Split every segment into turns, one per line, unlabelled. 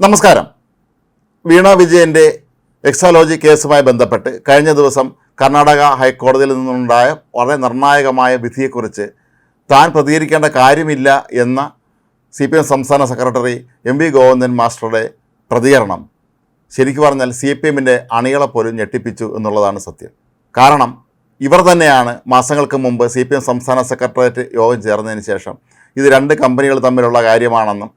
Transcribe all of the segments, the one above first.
നമസ്കാരം. വീണ വിജയന്റെ എക്സാലോജി കേസുമായി ബന്ധപ്പെട്ട് കഴിഞ്ഞ ദിവസം കർണാടക ഹൈക്കോടതിയിൽ നിന്നുണ്ടായ വളരെ നിർണായകമായ വിധിയെക്കുറിച്ച് താൻ പ്രതികരിക്കേണ്ട കാര്യമില്ല എന്ന സി പി എം സംസ്ഥാന സെക്രട്ടറി എം വി ഗോവിന്ദൻ മാസ്റ്ററുടെ പ്രതികരണം ശരിക്കു പറഞ്ഞാൽ സി പി എമ്മിന്റെ അണികളെ പോലും ഞെട്ടിപ്പിച്ചു എന്നുള്ളതാണ് സത്യം. കാരണം ഇവർ തന്നെയാണ് മാസങ്ങൾക്ക് മുമ്പ് സി പി എം സംസ്ഥാന സെക്രട്ടേറിയറ്റ് യോഗം ചേർന്നതിന് ശേഷം ഇത് രണ്ട് കമ്പനികൾ തമ്മിലുള്ള കാര്യമാണെന്നും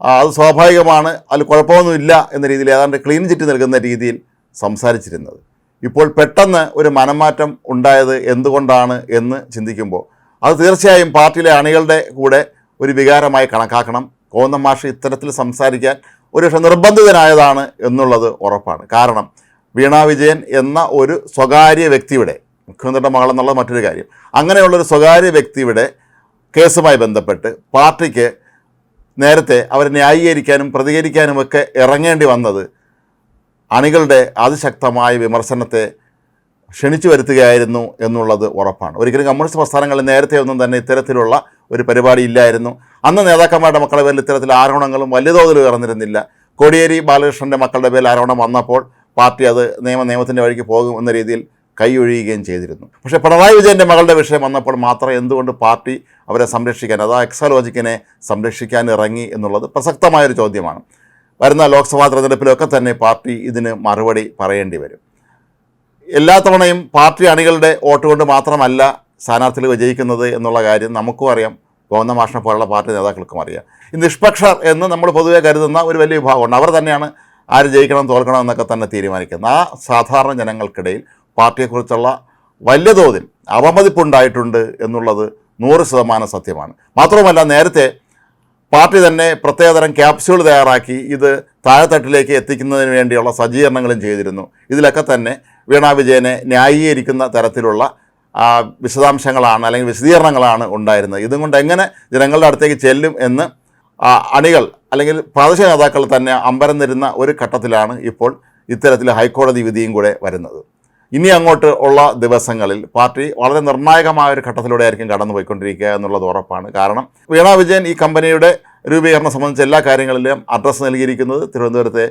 അത് സ്വാഭാവികമാണ്. അതിൽ കുഴപ്പമൊന്നുമില്ല എന്ന രീതിയിൽ ഏതാണ്ട് ക്ലീൻ ചിറ്റ് നൽകുന്ന രീതിയിൽ സംസാരിച്ചിരുന്നത്. ഇപ്പോൾ പെട്ടെന്ന് ഒരു മനംമാറ്റം ഉണ്ടായത് എന്തുകൊണ്ടാണ് എന്ന് ചിന്തിക്കുമ്പോൾ അത് തീർച്ചയായും പാർട്ടിയിലെ അണികളുടെ കൂടെ ഒരു വികാരമായി കണക്കാക്കണം. കോന്നം മാഷ് ഇത്തരത്തിൽ സംസാരിക്കാൻ ഒരു പക്ഷേ നിർബന്ധിതനായതാണ് എന്നുള്ളത് ഉറപ്പാണ്. കാരണം വീണ വിജയൻ എന്ന ഒരു സ്വകാര്യ വ്യക്തിയുടെ മുഖ്യമന്ത്രിയുടെ മകളെന്നുള്ളത് മറ്റൊരു കാര്യം. അങ്ങനെയുള്ളൊരു സ്വകാര്യ വ്യക്തിയുടെ കേസുമായി ബന്ധപ്പെട്ട് പാർട്ടിക്ക് നേരത്തെ അവർ ന്യായീകരിക്കാനും പ്രതികരിക്കാനുമൊക്കെ ഇറങ്ങേണ്ടി വന്നത് അണികളുടെ അതിശക്തമായ വിമർശനത്തെ ക്ഷണിച്ചു വരുത്തുകയായിരുന്നു എന്നുള്ളത് ഉറപ്പാണ്. ഒരിക്കലും കമ്മ്യൂണിസ്റ്റ് പ്രസ്ഥാനങ്ങളിൽ നേരത്തെ ഒന്നും തന്നെ ഇത്തരത്തിലുള്ള ഒരു പരിപാടി ഇല്ലായിരുന്നു. അന്ന് നേതാക്കന്മാരുടെ മക്കളുടെ പേരിൽ ഇത്തരത്തിൽ ആരോപണങ്ങളും വലിയ തോതിൽ ഉയർന്നിരുന്നില്ല. കോടിയേരി ബാലകൃഷ്ണന്റെ മക്കളുടെ പേരിൽ ആരോപണം വന്നപ്പോൾ പാർട്ടി അത് നിയമ നിയമത്തിന്റെ വഴിക്ക് പോകും എന്ന രീതിയിൽ കൈയൊഴിയുകയും ചെയ്തിരുന്നു. പക്ഷേ പിണറായി വിജയന്റെ മകളുടെ വിഷയം വന്നപ്പോൾ മാത്രം എന്തുകൊണ്ട് പാർട്ടി അവരെ സംരക്ഷിക്കാൻ അതാ എക്സാലോജിക്കിനെ സംരക്ഷിക്കാൻ ഇറങ്ങി എന്നുള്ളത് പ്രസക്തമായൊരു ചോദ്യമാണ്. വരുന്ന ലോക്സഭാ തെരഞ്ഞെടുപ്പിലൊക്കെ തന്നെ പാർട്ടി ഇതിന് മറുപടി പറയേണ്ടി വരും. എല്ലാ തവണയും പാർട്ടി അണികളുടെ വോട്ട് കൊണ്ട് മാത്രമല്ല സ്ഥാനാർത്ഥികൾ വിജയിക്കുന്നത് എന്നുള്ള കാര്യം നമുക്കും അറിയാം. ഗോവിന്ദ മാഷിനെ പോലുള്ള പാർട്ടി നേതാക്കൾക്കും അറിയാം. ഈ നിഷ്പക്ഷർ എന്ന് നമ്മൾ പൊതുവേ കരുതുന്ന ഒരു വലിയ വിഭാഗമുണ്ട്. അവർ തന്നെയാണ് ആര് ജയിക്കണം തോൽക്കണം എന്നൊക്കെ തന്നെ തീരുമാനിക്കുന്നത്. ആ സാധാരണ ജനങ്ങൾക്കിടയിൽ പാർട്ടിയെക്കുറിച്ചുള്ള വലിയ തോതിൽ അവമതിപ്പുണ്ടായിട്ടുണ്ട് എന്നുള്ളത് നൂറ് ശതമാനം സത്യമാണ്. മാത്രവുമല്ല നേരത്തെ പാർട്ടി തന്നെ പ്രത്യേകതരം ക്യാപ്സ്യൂൾ തയ്യാറാക്കി ഇത് താഴെത്തട്ടിലേക്ക് എത്തിക്കുന്നതിന് വേണ്ടിയുള്ള സജ്ജീകരണങ്ങളും ചെയ്തിരുന്നു. ഇതിലൊക്കെ തന്നെ വീണ വിജയനെ ന്യായീകരിക്കുന്ന തരത്തിലുള്ള വിശദാംശങ്ങളാണ് അല്ലെങ്കിൽ വിശദീകരണങ്ങളാണ് ഉണ്ടായിരുന്നത്. ഇതും കൊണ്ട് എങ്ങനെ ജനങ്ങളുടെ അടുത്തേക്ക് ചെല്ലും എന്ന് അണികൾ അല്ലെങ്കിൽ പ്രാദേശിക നേതാക്കൾ തന്നെ അമ്പരം തരുന്ന ഒരു ഘട്ടത്തിലാണ് ഇപ്പോൾ ഇത്തരത്തിൽ ഹൈക്കോടതി വിധിയും കൂടെ വരുന്നത്. ഇനി അങ്ങോട്ട് ഉള്ള ദിവസങ്ങളിൽ പാർട്ടി വളരെ നിർണായകമായ ഒരു ഘട്ടത്തിലൂടെ ആയിരിക്കും കടന്നുപോയിക്കൊണ്ടിരിക്കുക എന്നുള്ളത് ഉറപ്പാണ്. കാരണം വീണ വിജയൻ ഈ കമ്പനിയുടെ രൂപീകരണം സംബന്ധിച്ച എല്ലാ കാര്യങ്ങളിലും അഡ്രസ്സ് നൽകിയിരിക്കുന്നത് തിരുവനന്തപുരത്തെ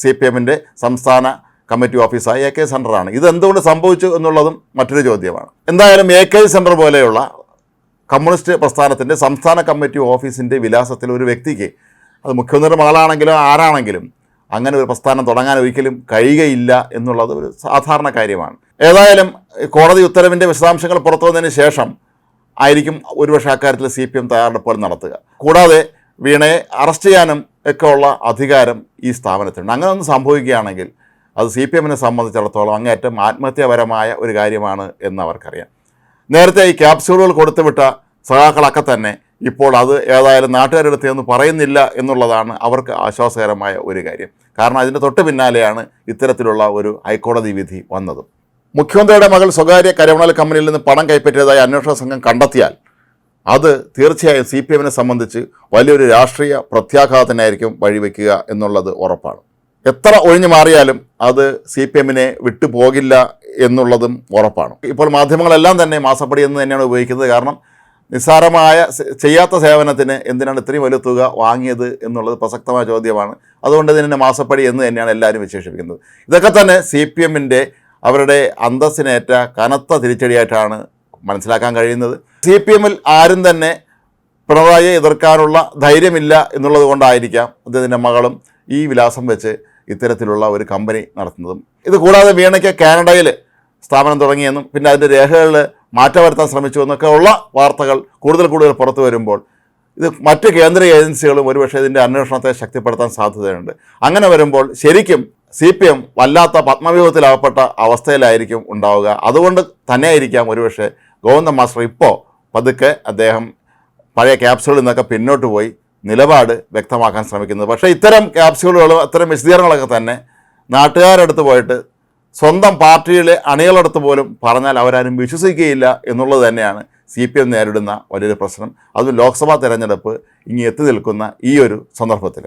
സി പി എമ്മിന്റെ സംസ്ഥാന കമ്മിറ്റി ഓഫീസായ എ കെ സെന്ററാണ് ഇത് എന്തുകൊണ്ട് സംഭവിച്ചു എന്നുള്ളതും മറ്റൊരു ചോദ്യമാണ്. എന്തായാലും എ കെ സെന്റർ പോലെയുള്ള കമ്മ്യൂണിസ്റ്റ് പ്രസ്ഥാനത്തിന്റെ സംസ്ഥാന കമ്മിറ്റി ഓഫീസിന്റെ വിലാസത്തിൽ ഒരു വ്യക്തിക്ക് അത് മുഖ്യമന്ത്രിയുടെ മകളാണെങ്കിലും ആരാണെങ്കിലും അങ്ങനെ ഒരു പ്രസ്ഥാനം തുടങ്ങാൻ ഒരിക്കലും കഴിയുകയില്ല എന്നുള്ളത് ഒരു സാധാരണ കാര്യമാണ്. ഏതായാലും കോടതി ഉത്തരവിന്റെ വിശദാംശങ്ങൾ പുറത്തു വന്നതിന് ശേഷം ആയിരിക്കും ഒരുപക്ഷെ അക്കാര്യത്തിൽ സി പി എം തയ്യാറെടുപ്പുകൾ നടത്തുക. കൂടാതെ വീണയെ അറസ്റ്റ് ചെയ്യാനും ഒക്കെ ഉള്ള അധികാരം ഈ സ്ഥാപനത്തിനുണ്ട്. അങ്ങനെ ഒന്ന് സംഭവിക്കുകയാണെങ്കിൽ അത് സി പി എമ്മിനെ സംബന്ധിച്ചിടത്തോളം അങ്ങേറ്റം ആത്മഹത്യാപരമായ ഒരു കാര്യമാണ് എന്ന് അവർക്കറിയാം. നേരത്തെ ഈ ക്യാപ്സ്യൂളുകൾ കൊടുത്തുവിട്ട സഖാക്കളൊക്കെ തന്നെ ഇപ്പോൾ അത് ഏതായാലും നാട്ടുകാരുടെ അടുത്ത് പറയുന്നില്ല എന്നുള്ളതാണ് അവർക്ക് ആശ്വാസകരമായ ഒരു കാര്യം. കാരണം അതിന്റെ തൊട്ട് പിന്നാലെയാണ് ഇത്തരത്തിലുള്ള ഒരു ഹൈക്കോടതി വിധി വന്നത്. മുഖ്യമന്ത്രിയുടെ മകൾ സ്വകാര്യ കരമണൽ കമ്പനിയിൽ നിന്ന് പണം കൈപ്പറ്റിയതായി അന്വേഷണ സംഘം കണ്ടെത്തിയാൽ അത് തീർച്ചയായും സി പി എമ്മിനെ സംബന്ധിച്ച് വലിയൊരു രാഷ്ട്രീയ പ്രത്യാഘാതത്തിനായിരിക്കും വഴിവെക്കുക എന്നുള്ളത് ഉറപ്പാണ്. എത്ര ഒഴിഞ്ഞു മാറിയാലും അത് സി പി എമ്മിനെ വിട്ടുപോകില്ല എന്നുള്ളതും ഉറപ്പാണ്. ഇപ്പോൾ മാധ്യമങ്ങളെല്ലാം തന്നെ മാസപ്പടി എന്ന് തന്നെയാണ് ഉപയോഗിക്കുന്നത്. കാരണം നിസ്സാരമായ ചെയ്യാത്ത സേവനത്തിന് എന്തിനാണ് ഇത്രയും വലിയ തുക വാങ്ങിയത് എന്നുള്ളത് പ്രസക്തമായ ചോദ്യമാണ്. അതുകൊണ്ട് ഇതിനെ മാസപ്പടി എന്ന് തന്നെയാണ് എല്ലാവരും വിശേഷിപ്പിക്കുന്നത്. ഇതൊക്കെ തന്നെ സി പി എമ്മിന്റെ അവരുടെ അന്തസ്സിനേറ്റ കനത്ത തിരിച്ചടിയായിട്ടാണ് മനസ്സിലാക്കാൻ കഴിയുന്നത്. സി പി എമ്മിൽ ആരും തന്നെ പിണറായിയെ എതിർക്കാനുള്ള ധൈര്യമില്ല എന്നുള്ളത് കൊണ്ടായിരിക്കാം അദ്ദേഹത്തിന്റെ മകളും ഈ വിലാസം വെച്ച് ഇത്തരത്തിലുള്ള ഒരു കമ്പനി നടത്തുന്നതും. ഇത് കൂടാതെ വീണയ്ക്ക് കാനഡയിൽ സ്ഥാപനം തുടങ്ങിയെന്നും പിന്നെ അതിന്റെ രേഖകളിൽ മാറ്റം വരുത്താൻ ശ്രമിച്ചു എന്നൊക്കെ ഉള്ള വാർത്തകൾ കൂടുതൽ കൂടുതൽ പുറത്തു വരുമ്പോൾ ഇത് മറ്റ് കേന്ദ്ര ഏജൻസികളും ഒരുപക്ഷെ ഇതിന്റെ അന്വേഷണത്തെ ശക്തിപ്പെടുത്താൻ സാധ്യതയുണ്ട്. അങ്ങനെ വരുമ്പോൾ ശരിക്കും സി പി എം വല്ലാത്ത പത്മവ്യൂഹത്തിലാകപ്പെട്ട അവസ്ഥയിലായിരിക്കും ഉണ്ടാവുക. അതുകൊണ്ട് തന്നെയായിരിക്കാം ഒരുപക്ഷെ ഗോവിന്ദ മാസ്റ്റർ ഇപ്പോൾ പതുക്കെ അദ്ദേഹം പഴയ ക്യാപ്സ്യൂളിൽ നിന്നൊക്കെ പിന്നോട്ട് പോയി നിലപാട് വ്യക്തമാക്കാൻ ശ്രമിക്കുന്നത്. പക്ഷേ ഇത്തരം ക്യാപ്സ്യൂളുകളും അത്തരം വിശദീകരണങ്ങളൊക്കെ തന്നെ നാട്ടുകാരടുത്ത് പോയിട്ട് സ്വന്തം പാർട്ടിയിലെ അണികളടുത്ത് പോലും പറഞ്ഞാൽ അവരാരും വിശ്വസിക്കുകയില്ല എന്നുള്ളത് തന്നെയാണ് സി പി എം നേരിടുന്ന വലിയൊരു പ്രശ്നം. അതും ലോക്സഭാ തെരഞ്ഞെടുപ്പ് ഇനി എത്തി നിൽക്കുന്ന ഈ ഒരു സന്ദർഭത്തിൽ